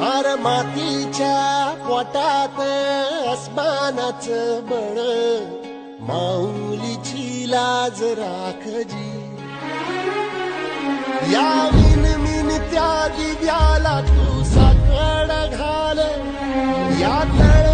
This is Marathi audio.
हार मातीच्या पोटात आसमानाच बळ. माऊलीची लाज राखजी. या विन मिन त्या दिव्याला तू साकड घाल. या तळ